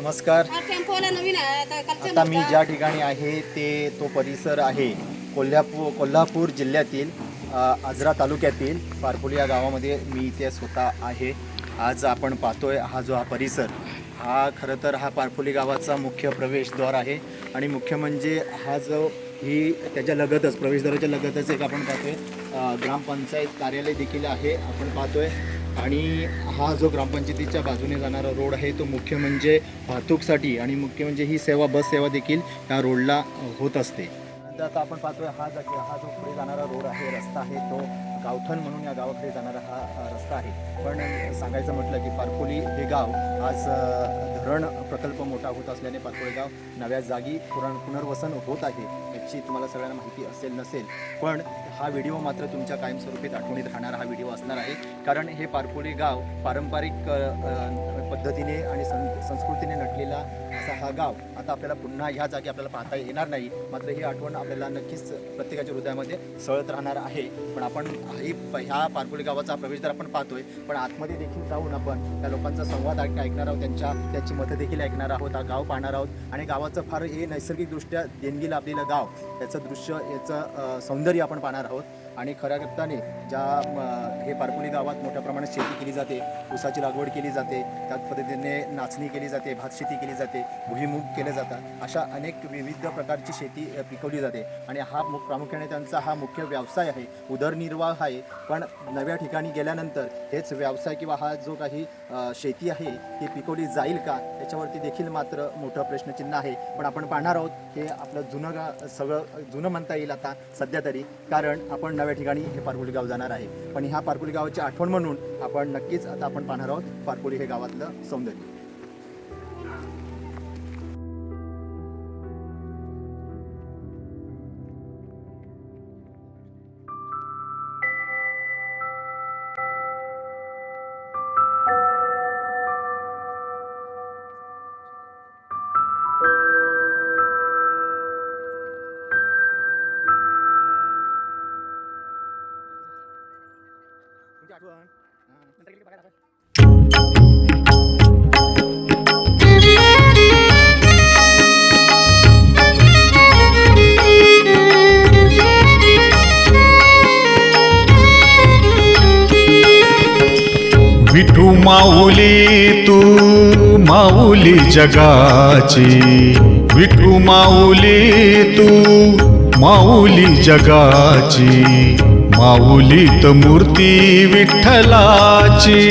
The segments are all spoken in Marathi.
नमस्कार. आता मी ज्या ठिकाणी आहे ते तो परिसर आहे कोल्हापूर कोल्हापूर जिल्ह्यातील आजरा तालुक्यातील पारपोली या गावामध्ये मी इथे स्वतः आहे. आज आपण पाहतोय हा जो हा परिसर हा खरं तर हा पारपोली गावाचा मुख्य प्रवेशद्वार आहे. आणि मुख्य म्हणजे हा जो ही त्याच्या लगतच प्रवेशद्वाराच्या लगतच एक आपण पाहतोय. ग्रामपंचायत कार्यालय देखील आहे. आपण पाहतोय. आणि हा जो ग्रामपंचायतीच्या बाजूने जाणारा रोड आहे तो मुख्य म्हणजे वाहतूकसाठी आणि मुख्य म्हणजे ही सेवा बस सेवा देखील या रोडला होत असते. नंतर आता आपण पाहतोय हा जा हा जो पुढे जाणारा रोड आहे रस्ता आहे तो गावठण म्हणून या गावाकडे जाणारा हा रस्ता आहे. पण सांगायचं म्हटलं की पारकोली हे गाव आज धरण प्रकल्प मोठा होत असल्याने पारकोली गाव नव्या जागी पुरण पुनर्वसन होत आहे याची तुम्हाला सगळ्यांना माहिती असेल नसेल. पण हा व्हिडिओ मात्र तुमच्या कायमस्वरूपीत आठवणीत राहणारा हा व्हिडिओ असणार आहे. कारण हे पारकोली गाव पारंपरिक पद्धतीने आणि सं संस्कृतीने नटलेला असा हा गाव आता आपल्याला पुन्हा ह्या जागी आपल्याला पाहता येणार नाही. मात्र ही आठवण आपल्याला नक्कीच प्रत्येकाच्या हृदयामध्ये सळत राहणार आहे. पण आपण ही ह्या पारपोली गावाचा प्रवेशद्वार आपण पाहतोय. पण आतमध्ये देखील जाऊन आपण त्या लोकांचा संवाद ऐकणार आहोत. त्यांच्या त्यांची मतं देखील ऐकणार आहोत. हा गाव पाहणार आहोत. आणि गावाचं फार हे नैसर्गिकदृष्ट्या देणगी लाभलेलं गाव याचं दृश्य याचं सौंदर्य आपण पाहणार आहोत. आणि खऱ्या अर्थाने ज्या हे पारपोली गावात मोठ्या प्रमाणात शेती केली जाते ऊसाची लागवड केली जाते त्याच पद्धतीने नाचणी केली जाते भातशेती केली जाते भुईमूग केले जातात अशा अनेक विविध प्रकारची शेती पिकवली जाते. आणि हा मु प्रामुख्याने त्यांचा हा मुख्य व्यवसाय आहे उदरनिर्वाह आहे. पण नव्या ठिकाणी गेल्यानंतर हेच व्यवसाय किंवा हा जो काही शेती आहे ती पिकवली जाईल का? याच्यावरती देखील मात्र मोठं प्रश्नचिन्ह आहे. पण आपण पाहणार आहोत हे आपलं जुनं गा सगळं जुनं म्हणता येईल आता सध्या तरी. कारण आपण नव्या ठिकाणी हे पारपोली गाव जाणार आहे. पण ह्या पारपोली गावाची आठवण म्हणून आपण नक्कीच आता आपण पाहणार आहोत पारपोली हे गावातलं सौंदर्य. विठू माऊली तू माऊली जगाची. विठू माऊली तू माऊली जगाची. माऊलीत मूर्ती विठ्ठलाची.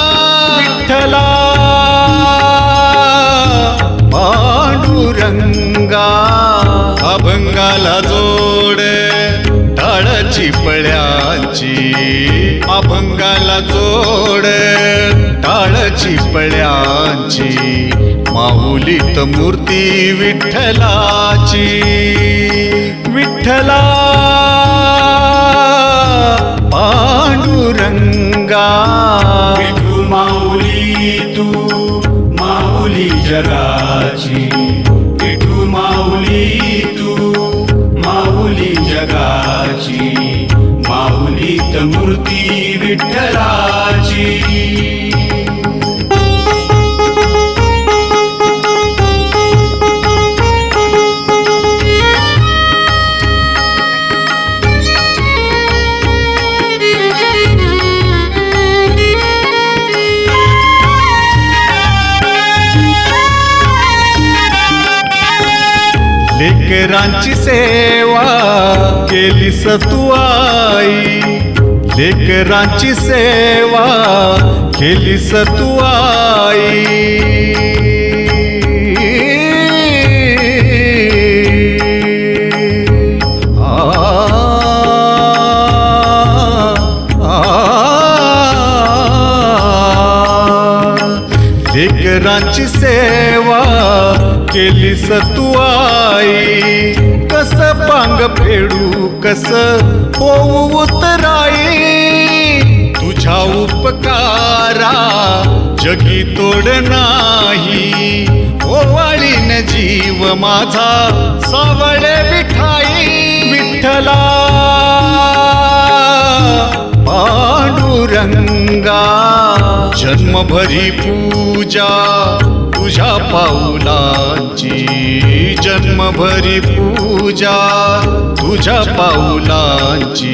पांडुरंगा अभंगाला जोड टाळची पळ्यांची. अभंगाला जोड टाळची पळ्यांची. माऊलीत मूर्ती विठ्ठलाची. विठ्ठला पांडुरंगा. विठू माऊली तू माऊली जगाची. मूर्ती विठ्ठलाची. लेकरांची सेवा केली सतुआ लेकरांची सेवा केली सतुआई. लेकरांची सेवा केली सतुआई. कस पांग फेडू कस होऊ उतराई. उपकारा जगी तोड नाही. ओवाळीन जीव माझा सावळे विठाई विठ्ठला. पांडुरंगा जन्मभरी पूजा तुझ्या पाऊलांची जन्मभरी पूजा तुझ्या पाऊलाची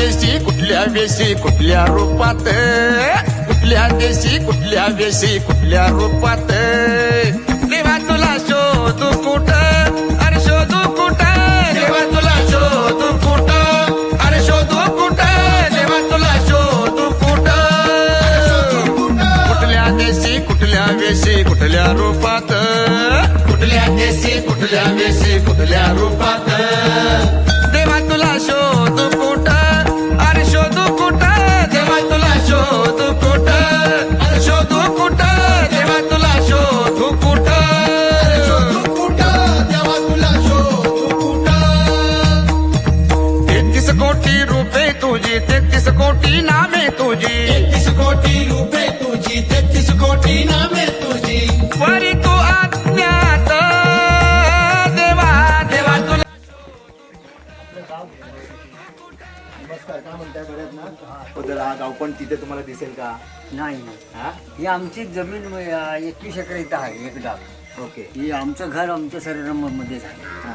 देशी कुठल्या वेशी कुठल्या रूपात? कुठल्या देशी कुठल्या वेशी कुठल्या रूपात? देवा, तुला शोधू कुठ? अरे शोधू कुठ? देवा, तुला शोधू कुठ? अरे शोधू कुठ? देवा, तुला शोधू कुठ? कुठल्या कुठल्या कुठल्या रूपात? कुठल्या देशी कुठल्या वेशी कुठल्या रूपात? बद्दल हा गाव पण तिथे तुम्हाला दिसेल का? नाही नाही. हा? ही आमची जमीन अं, एकवीस एकर इथं आहे एक डाग ओके. ही आमचं घर आमच्या सरमध्येच आहे हा.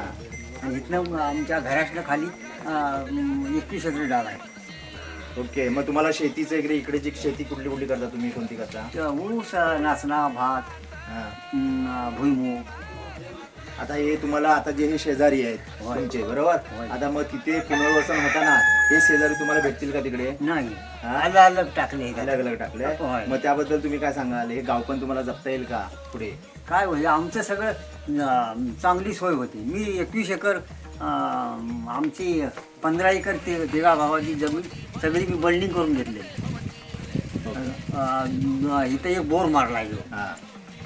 आणि इथनं आमच्या घराच्या खाली अं, एकवीस एकर डाग आहे. ओके मग तुम्हाला शेतीचं इकडे इकडे जी शेती कुठली कुठली करता तुम्ही कोणती करता? ऊस नाचणा भात हा. अं, भुईमूग. आता हे तुम्हाला आता जे हे शेजारी आहेत होय. तुमचे बरोबर? होय. आता मग तिथे पुनर्वसन होताना हे शेजारी तुम्हाला भेटतील का तिकडे? नाही. हा? अलग अलग टाकले अलग अलग टाकले? होय. मग त्याबद्दल तुम्ही काय सांगाल? हे गाव पण तुम्हाला जपता येईल का पुढे? काय होईल? आमचं सगळं अं, चांगली सोय होती. मी एकवीस एकर अं, आमची पंधरा एकर ते देगा भावाची जमीन सगळी मी बल्डिंग करून घेतली. अं, इथं एक बोर मारला. हा.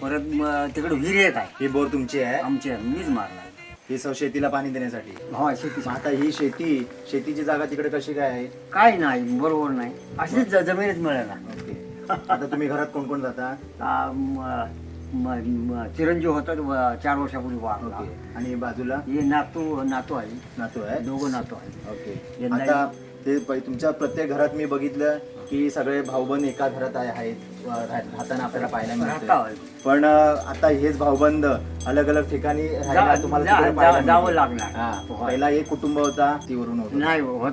परत म- तिकडे विहीर एक आहे ही बोर तुमची आहे. आमच्या मीच मारला ही सौ शेतीला पाणी देण्यासाठी. हो शेती. मग आता ही शेती शेतीची जागा तिकडे कशी काय आहे? काय नाही बरोबर नाही. अशीच ज- जमीनच मिळाला ओके. आता तुम्ही घरात कोण कोण जाता? आ, म- म- म- चिरंजीव होता तो, अ, चार वर्षापूर्वी वारला ओके. आणि बाजूला? हे नातू नातू आहे. नातू आहे. दोघं नातू आहे. ओके. यंदा- आता ते तुमच्या प्रत्येक घरात मी बघितलं की सगळे भाऊबंद एका घरात आहे- आहेत. राहताना आपल्याला पाहायला मिळतं पण आता हेच भाऊबंद अलग अलग ठिकाणी राहायला तुम्हाला जावं. लागणार. हा. पहिला एक कुटुंब होता तीवरून होत नाही होत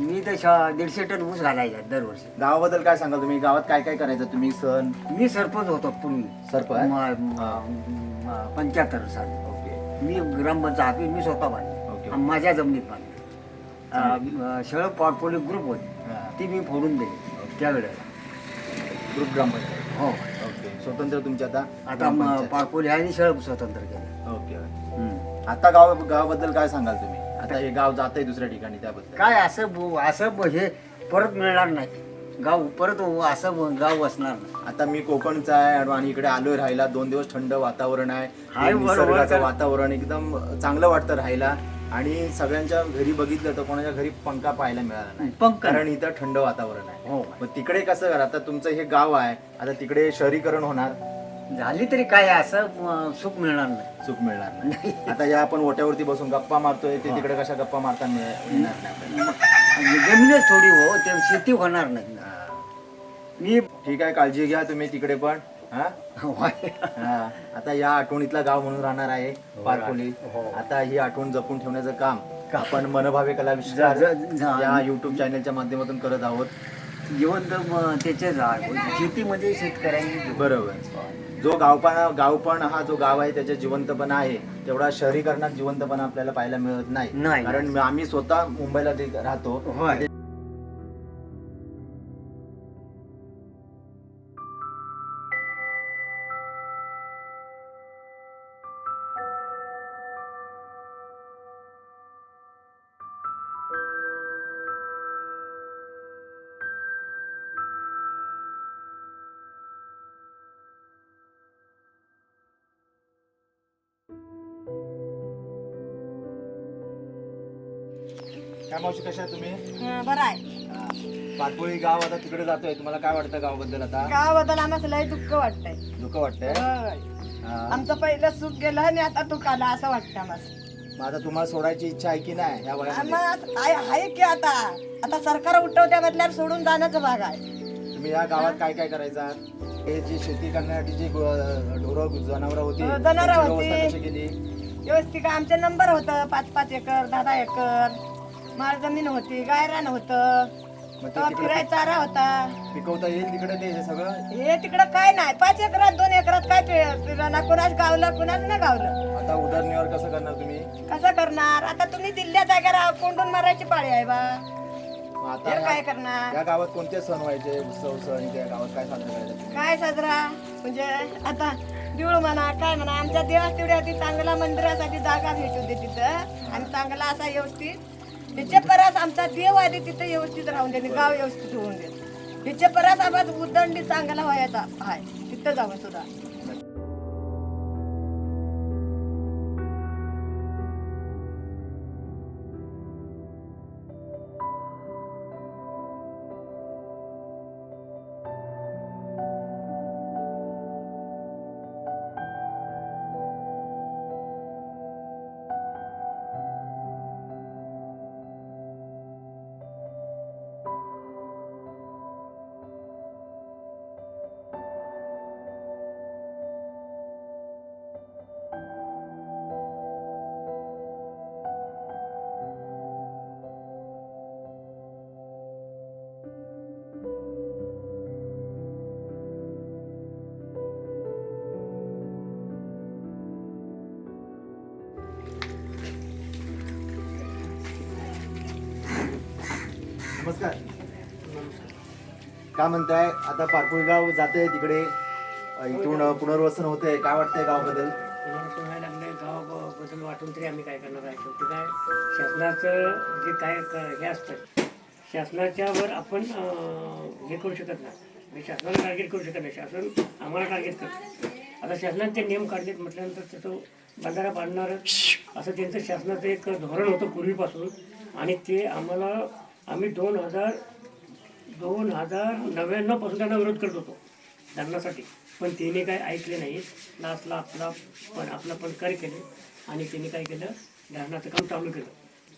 मी तर दीडशे टन ऊस घालायचा दरवर्षी. गावाबद्दल काय सांगाल तुम्ही? गावात काय काय करायचं? तुम्ही सण? मी सरपंच होतो पूर्वी. सरपंच? पंच्याहत्तर साल. ओके. मी ग्रामपंचायत मी स्वतः ओके. बांधली माझ्या जमिनीत बांधली. शरद पोर्टफोलिओ ग्रुप होती. हा. ती मी फोडून दिली त्यावेळेला ग्रुप ग्रामपंचायत. हो. ओके. स्वतंत्र तुमच्या आता आता ग्रामपंचायत. पारपोली आणि शहर स्वतंत्र केलं. ओके हम्म. आता गाव गावाबद्दल काय सांगाल तुम्ही? आता हे गाव जात आहे दुसऱ्या ठिकाणी त्याबद्दल. काय असं ब- असं ब- हे परत मिळणार नाही. गाव परत असं ब- गाव असणार नाही. आता मी कोकणचा आहे आणि इकडे आलोय राहायला. दोन दिवस थंड वातावरण आहे. हाय, बरोबर. निसर्गाचं वातावरण एकदम चांगलं वाटतं राहायला. आणि सगळ्यांच्या घरी बघितलं तर कोणाच्या घरी पंखा पाहायला मिळाला नाही. पंखा कारण इथं थंड वातावरण आहे. हो. मग तिकडे कसं करा? आता तुमचं हे गाव आहे. आता तिकडे शहरीकरण होणार. झाली तरी काय असं सुख मिळणार नाही. सुख मिळणार नाही. आता या आपण ओट्यावरती बसून गप्पा मारतोय. ते तिकडे कशा गप्पा मारता मिळ- मिळणार नाही आपल्याला. जमीनच थोडी हो ते शेती होणार नाही. मी ठीक आहे काळजी घ्या तुम्ही तिकडे पण. हा? हा. आता या आठवणीतला गाव म्हणून राहणार आहे पारकोली. हो. आता ही आठवण जपून ठेवण्याचं काम आपण मनभावे कला विश्वास ज- ज- ज- या युट्यूब चॅनलच्या माध्यमातून करत आहोत. जिवंत म, त्याचे झाड शेतीमध्ये शेतकऱ्यांनी बरोबर. जो गावपणा गावपण हा जो गाव आहे त्याच्या जिवंतपणा आहे तेवढा शहरीकरणात जिवंतपणा आपल्याला पाहायला मिळत नाही. नाही. कारण आम्ही स्वतः मुंबईला ते राहतो. होय. काय मावशी कशा आहे तुम्ही? हं, बरं आहे. पाटपोळी गाव आता तिकडे जातोय. तुम्हाला काय वाटतं गावाबद्दल आता? गावाबद्दल आम्हाला लय दुःख वाटतंय. दुःख वाटतंय? होय. हा. आमचं पहिलं सुख गेलं आणि आता दुःख आलं असं वाटतं आम्हाला. मग आता तुम्हाला सोडायची इच्छा आहे की नाही या वयामध्ये? आम्हाला आहे आहे की आता? आता सरकार उठवत्या बदल्यावर सोडून जाण्याचा भाग आहे. तुम्ही या गावात काय काय करायचा? हे जी शेती करण्यासाठी जी ढोरं जनावर होती हो, जनावरं त्यांची होती. व्यवस्था कशी केली? व्यवस्थित आमचे नंबर होतं पाच पाच एकर दहा दहा एकर. माळ जमीन होती गायरान होतं मग ते तिकडे फिराय चारा होता. पिकवता येईल तिकडे ते हे सगळं? हे तिकडं काय नाही पाच एकरात दोन एकरात काय पे- पिराना कुणाच गावलं कुणाच नाही गावलं. आता उदरनिर्वाह कसं करणार तुम्ही? कसं करणार? आता तुम्ही दिल्ल्या जागेला कोंडून मारायची पाळी आहे बा. मग आता काय या- करणार? या गावात कोणते सण व्हायचे उत्सव सण त्या गावात काय साजरा करायचा? काय साजरा? म्हणजे आता देऊळ म्हणा काय म्हणा आमच्या देवास तेवढ्या चांगला मंदिरासाठी जागा भेटू दे तिथं. आणि चांगला असा व्यवस्थित तिच्या परस आमचा देव आधी तिथं व्यवस्थित राहून दे गाव व्यवस्थित होऊन दे. तिच्या परस आम्हाला उदंडी चांगला व्हायचा आहे तिथं जाऊन सुद्धा. काय म्हणताय? आता पारकुळी गाव जाते तिकडे इथून पुनर्वसन होते काय वाटतंय गावाबद्दल? पुनर्वसन व्हायला लागले गावाबद्दल वाटून तरी आम्ही काय करणार आहे? शेवटी काय शासनाचं जे काय क- हे असतं शासनाच्यावर आपण हे करू शकत नाही. म्हणजे शासनाला टार्गेट करू शकत नाही. शासन आम्हाला टार्गेट करतं. आता शासनाने ते नियम काढलेत म्हटल्यानंतर त्याचं बंधारा बांधणार असं त्यांचं शासनाचं एक धोरण होतं पूर्वीपासून. आणि ते आम्हाला आम्ही दोन हजार दोन हजार नव्याण्णवपासून त्यांना विरोध करत होतो धरणासाठी. पण तिने काय ऐकले नाही लास्टला आपला पण आपला पण कार्य केले आणि तिने काय केलं? धरणाचं काम चालू केलं.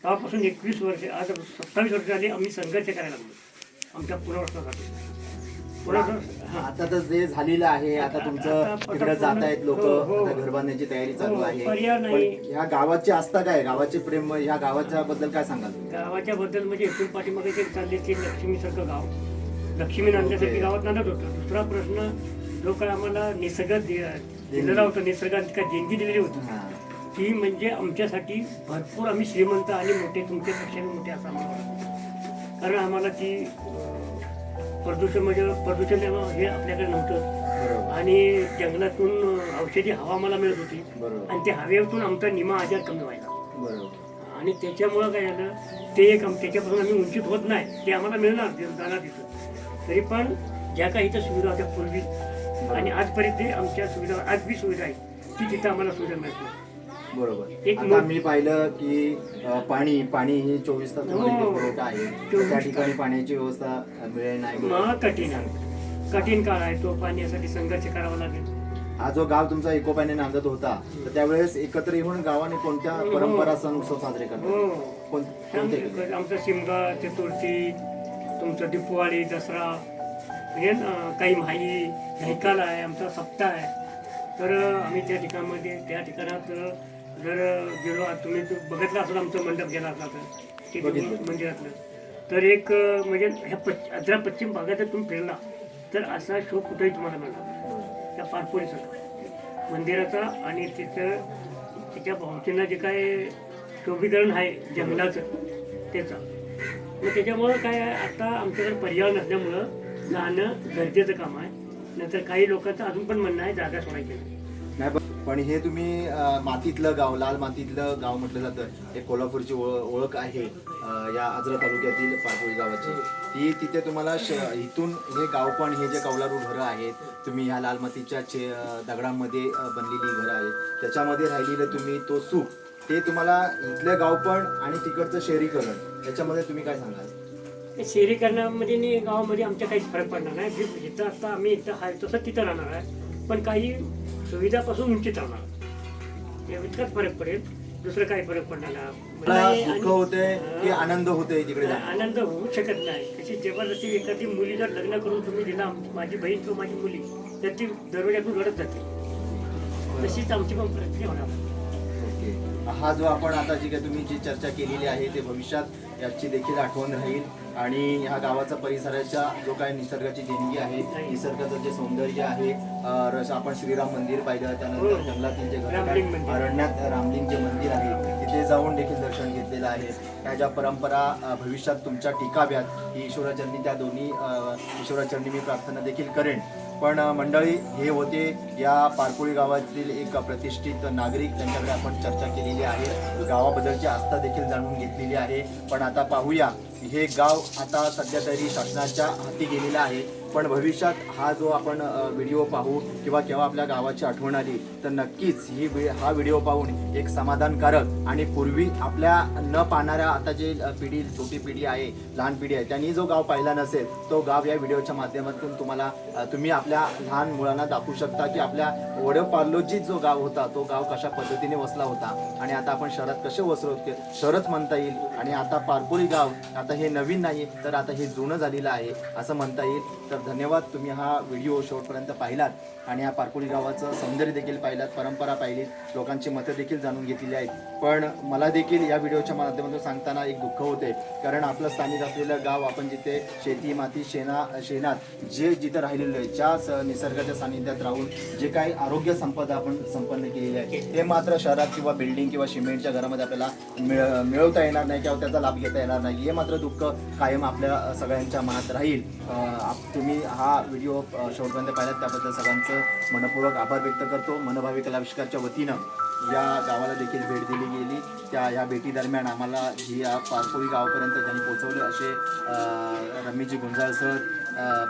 तेव्हापासून एकवीस वर्षे आज सत्तावीस वर्ष झाली आम्ही संघर्ष करायला लागलो. आमच्या पुनर्वसनासाठी आता तर जे झालेलं आहे आता तुमचं तिकडे जात आहेत लोक हो, हो. आता घर बांधण्याची तयारी चालू हो, आहे पर्याय नाही. पण ह्या गावाची आस्था काय गावाचे प्रेम ह्या गावाच्या बद्दल काय सांगाल तुम्ही? गावाच्या बद्दल म्हणजे इथून पाठीमागे जे चालले ते लक्ष्मीसारखं गाव लक्ष्मी नांदण्यासाठी गावात नांदत होतं दुसरा प्रश्न लोक आम्हाला निसर्ग दि- दिलेला होता निसर्गात काय देणगी दिलेली होती हा. ती म्हणजे आमच्यासाठी भरपूर आम्ही श्रीमंत आणि मोठे तुमच्यापेक्षा मोठे असं. कारण आम्हाला ती अं, प्रदूषण म्हणजे प्रदूषण हे आपल्याकडे नव्हतं. आणि जंगलातून औषधी हवा मला मिळत होती. आणि त्या हवेतून आमचा निमा आजार कमी बरोबर. आणि त्याच्यामुळं काय झालं ते एक त्याच्यापासून आम्ही वंचित होत नाही. ते आम्हाला मिळणार जाणार तिथं. तरी पण ज्या काही इथं सुविधा होत्या पूर्वी आणि आजपर्यंत ते आमच्या सुविधा आज बी सुविधा आहे ती तिथं आम्हाला सुविधा मिळते बरोबर. एक आता मी पाहिलं की अ, पाणी पाणी ही चोवीस तास इथे हो. पुरवठा आहे. त्या ठिकाणी पाण्याची व्यवस्था मिळेल नाही मिळेल. मग कठीण आहे. कठीण काळ आहे तो पाण्यासाठी संघर्ष करावा लागेल. हा जो गाव तुमचा एकोप्याने नांदत होता तर त्यावेळेस एकत्र येऊन गावाने कोणत्या परंपरा सण उत्सव साजरे करतात? हो. कोण- कोणते केले? आम- आमचा शिमगा चतुर्थी तुमचं दिपवाळी दसरा म्हणजे अं, काही माही घायकाल आहे आमचा सप्ताह आहे. तर आम्ही त्या ठिकाणामध्ये त्या ठिकाणात जर गेलो तुम्ही बघितलं असेल आमचं मंडप गेला असला तर ते. मंदिरातलं. तर एक म्हणजे ह्या पश्च आजरा पश्चिम भागात जर तुम्ही फिरला तर असा शो कुठेही तुम्हाला मिळणार त्या पारपोळीचा मंदिराचा आणि तिचं तिच्या भावतीनं जे काय शोभीकरण आहे जंगलाचं त्याचं. मग त्याच्यामुळं काय आता आमच्याकडे पर्याय नसल्यामुळं जाणं गरजेचं काम आहे. नंतर काही लोकांचं अजून पण म्हणणं आहे जागा सोडायची नाही. पण- हे तुम्ही मातीतलं गाव लाल मातीतलं गाव म्हटलं जातं हे कोल्हापूरची ओळ- ओळख आहे या आजरा तालुक्यातील पारपोळी गावाची. ती तिथे तुम्हाला श इथून हे गाव पण हे जे कौलारू घरं आहेत तुम्ही ह्या लाल मातीच्या चे अ, दगडांमध्ये बनलेली घरं आहेत. त्याच्यामध्ये राहिलेलं तुम्ही तो सुख ते तुम्हाला इथलं गाव पण आणि तिकडचं शहरीकरण याच्यामध्ये तुम्ही काय सांगाल? ते शहरीकरणामध्ये आणि गावामध्ये आमच्या काहीच फरक पडणार नाही. जे जिथं आता आम्ही इथं आहे तसं तिथं राहणार आहे. पण काही सुविधापासून वंचित राहणार इतकाच फरक पडेल. दुसरं काही फरक पडणार दुःख होते की आनंद तिकडे आनंद होऊ शकत नाही. तशी जबरदस्ती एखादी मुली जर लग्न करून तुम्ही दिला माझी बहीण किंवा माझी मुली तर ती दरवाज्यातून रडत जाते. तशीच आमची पण परिस्थिती होणार. हा जो आपण आता जी काय तुम्ही जी चर्चा केलेली आहे ते भविष्यात याची देखील आठवण राहील आणि ह्या गावाचा परिसराच्या जो काय निसर्गाची देणगी आहे निसर्गाचं जे सौंदर्य आहे रस आपण श्रीराम मंदिर पाहिलं त्यानंतर हो. जंगलातील जे. अरण्यात रामलिंग जे मंदिर आहे तिथे जाऊन देखील दर्शन घेतलेलं आहे त्या ज्या परंपरा भविष्यात तुमच्या टिकाव्यात ही ईश्वराचरणी त्या दोन्ही ईश्वराचरणी मी प्रार्थना देखील करेन पण मंडळी हे होते या पारकोळी गावातील एक प्रतिष्ठित नागरिक. त्यांच्याकडे आपण चर्चा केलेली आहे. गावाबद्दलची आस्था देखील जाणून घेतलेली आहे. पण आता पाहूया हे गाव आता सध्या तरी शासनाच्या हाती गेलेलं आहे. पण भविष्यात हा जो आपण व्हिडिओ पाहू किंवा केव्हा आपल्या गावाची आठवण आली तर नक्कीच ही हा व्हिडिओ पाहून एक समाधानकारक आणि पूर्वी आपल्या न पाहणाऱ्या आता जे पिढी छोटी पिढी आहे लहान पिढी आहे त्यांनी जो गाव पाहिला नसेल तो गाव या व्हिडिओच्या माध्यमातून तुम्हाला तुम्ही आपल्या लहान मुलांना दाखवू शकता की आपल्या वडपार्लोजीत जो गाव होता तो गाव कशा पद्धतीने वसला होता. आणि आता आपण शहरात कसे वसलो शहरच म्हणता येईल. आणि आता पारपोळी गाव आता हे नवीन नाही तर आता हे जुनं झालेलं आहे असं म्हणता येईल. तर धन्यवाद. तुम्ही हा व्हिडिओ शेवटपर्यंत पाहिलात आणि या पारकोळी गावाचं सौंदर्य देखील पाहिलात परंपरा पाहिली लोकांची मतं देखील जाणून घेतलेली आहेत. पण मला देखील या व्हिडिओच्या माध्यमातून सांगताना एक दुःख होते. कारण आपलं स्थानिक असलेलं गाव आपण जिथे शेती माती शेणा शेणात जे जिथं राहिलेलं आहे ज्या स- निसर्गाच्या सानिध्यात राहून जे काही आरोग्य संपदा आपण संपन्न केलेली आहे ते मात्र शहरात किंवा बिल्डिंग किंवा सिमेंटच्या घरामध्ये आपल्याला मिळ मिळवता येणार नाही किंवा त्याचा लाभ घेता येणार नाही. हे मात्र दुःख कायम आपल्या सगळ्यांच्या मनात राहील. तुम्ही तुम्ही हा व्हिडिओ अ, शेवटपर्यंत पाहिलात त्याबद्दल सगळ्यांचं मनपूर्वक आभार व्यक्त करतो. मनभावी कलाविष्कारच्या वतीनं या गावाला देखील भेट दिली गेली. त्या या भेटीदरम्यान आम्हाला ही या पारकोळी गावापर्यंत त्यांनी पोचवले असे अ, रमेशजी गुंजाळ सर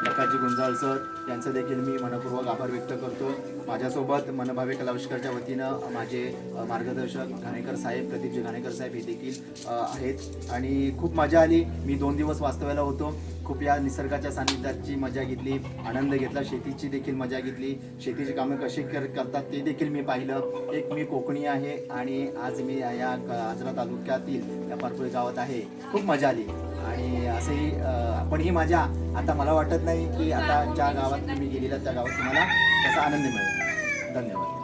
प्रकाशजी गुंजाळ सर यांचं देखील मी मनपूर्वक आभार व्यक्त करतो. माझ्यासोबत मनभावी कलाविष्कारच्या वतीनं माझे मार्गदर्शक घाणेकर साहेब प्रदीपजी घाणेकर साहेब हे देखील आहेत. आणि खूप मजा आली. मी दोन दिवस वास्तव्याला होतो. खूप या निसर्गाच्या सानिध्याची मजा घेतली आनंद घेतला शेतीची देखील मजा घेतली. शेतीची कामं कशी कर करतात ते देखील मी पाहिलं. एक मी कोकणी आहे आणि आज मी या- क- आजरा तालुक्यातील या गावात आहे. खूप मजा आली. आणि असेही पण ही मजा आता मला वाटत नाही की आता ज्या गावात तुम्ही गेलेला त्या गावात तुम्हाला त्याचा आनंद मिळेल. धन्यवाद.